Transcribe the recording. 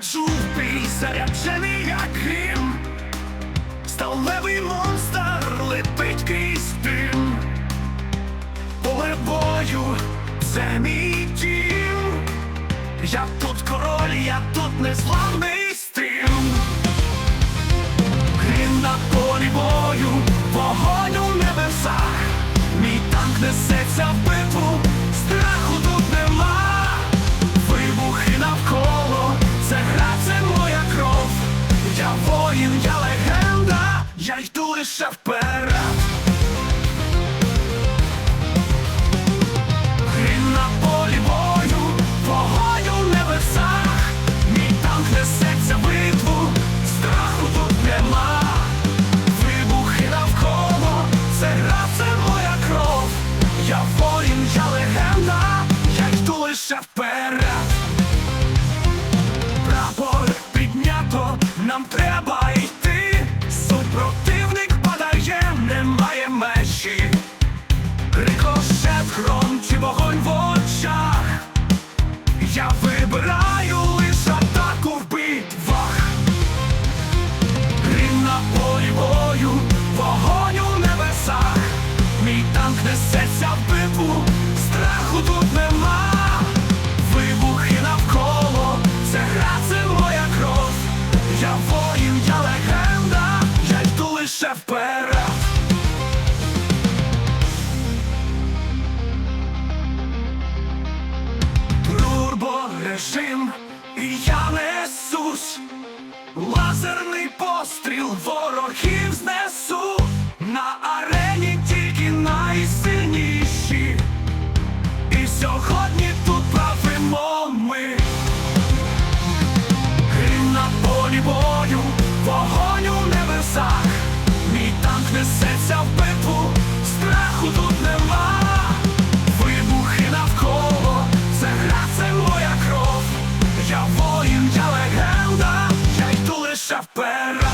Виходжу в бій, заряджений як грім. Сталевий монстр летить крізь дим. Поле бою, це мій дім. Я тут король, я тут незламний я йду лише вперед на полі бою, вогонь у небесах. Мій танк несеться битву, страху тут нема. Вибухи навколо, це гра, моя кров. Я воїн, я легенда, я лише вперед. Прапор піднято, нам треба Я вибираю лише атаку в битвах. Грім на полі бою, вогонь у небесах. Мій танк несеться в битву, страху тут нема. Вибухи навколо, це гра, це моя кров. Я воїн, я легенда, я йду лише вперед Турборежим, і я несусь. Лазерний постріл ворогів знесу. На арені тільки найсильніші. І сьогодні тут правимо ми. Грім на полі бою, вогонь у небесах. Мій танк несе Saperra